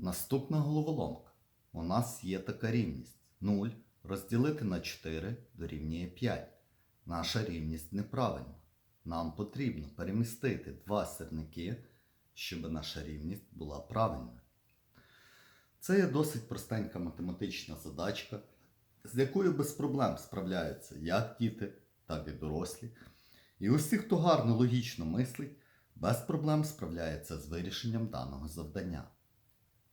Наступна головоломка. У нас є така рівність. 0 розділити на 4 дорівнює 5. Наша рівність неправильна. Нам потрібно перемістити два сірники, щоб наша рівність була правильною. Це є досить простенька математична задачка, з якою без проблем справляються як діти, так і дорослі. І усі, хто гарно логічно мислить, без проблем справляється з вирішенням даного завдання.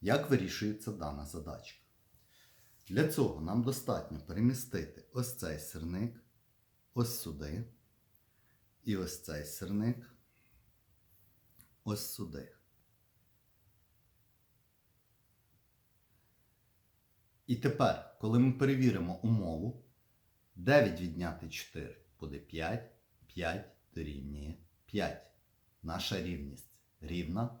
Як вирішується дана задачка? Для цього нам достатньо перемістити ось цей сірник ось сюди, і ось цей сірник ось сюди. І тепер, коли ми перевіримо умову, 9 відняти 4 буде 5, 5 дорівнює 5. Наша рівність рівна,